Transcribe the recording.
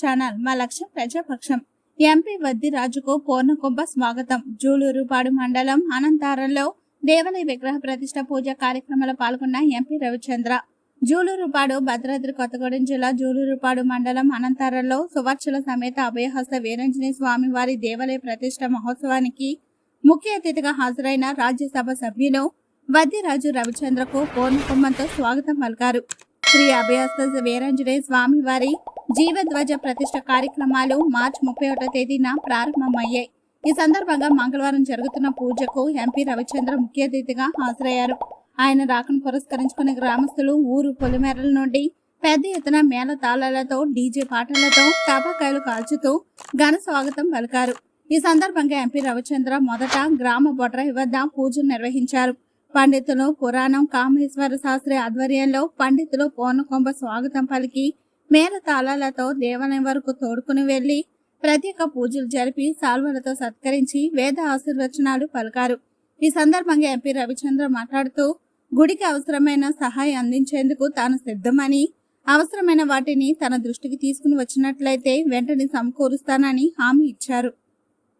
Channel. మా లక్ష్యం ప్రజాపక్షం. MP వద్ది రాజుకు పూర్ణకుంభ స్వాగతం. జూలూరుపాడు మండలం అనంతారంలో దేవాలయ విగ్రహ ప్రతిష్ట పూజ కార్యక్రమంలో పాల్గొన్న ఎంపీ రవిచంద్ర. జూలూరుపాడు భద్రాద్రి కొత్తగూడెం జిల్లా జూలూరుపాడు మండలం అనంతారంలో సువర్చుల సమేత అభయహస్త వీరంజనేయ స్వామి వారి దేవాలయ ప్రతిష్ట మహోత్సవానికి ముఖ్య అతిథిగా హాజరైన రాజ్యసభ సభ్యులు వద్దిరాజు రవిచంద్రకు పూర్ణకుంభంతో స్వాగతం పలికారు. శ్రీ అభయస్త వీరాంజనేయ స్వామి వారి జీవధ్వజ ప్రతిష్ట కార్యక్రమాలు మార్చి ముప్పై ఒకటో తేదీన ప్రారంభమయ్యాయి. ఈ సందర్భంగా మంగళవారం జరుగుతున్న పూజకు ఎంపీ రవిచంద్ర ముఖ్య అతిథిగా హాజరయ్యారు. ఆయన రాకను పురస్కరించుకుని గ్రామస్తులు ఊరు పొలిమేరల నుండి పెద్ద ఎత్తున మేళ తాళాలతో డీజే పాటలతో టపాకాయలు కాల్చుతూ ఘన స్వాగతం పలికారు. ఈ సందర్భంగా ఎంపీ రవిచంద్ర మొదట గ్రామ బొడ్రాయి వద్ద పూజలు నిర్వహించారు. పండితులు పురాణం కామేశ్వర శాస్త్రి ఆధ్వర్యంలో పండితులు పూర్ణకొంబ స్వాగతం పలికి మేళ తాళాలతో దేవాలయం వరకు తోడుకుని వెళ్ళి ప్రత్యేక పూజలు జరిపి సాల్వలతో సత్కరించి వేద ఆశీర్వచనాలు పలికారు. ఈ సందర్భంగా ఎంపీ రవిచంద్ర మాట్లాడుతూ గుడికి అవసరమైన సహాయం అందించేందుకు తాను సిద్ధమని అవసరమైన వాటిని తన దృష్టికి తీసుకుని వచ్చినట్లయితే వెంటనే సమకూరుస్తానని హామీ ఇచ్చారు.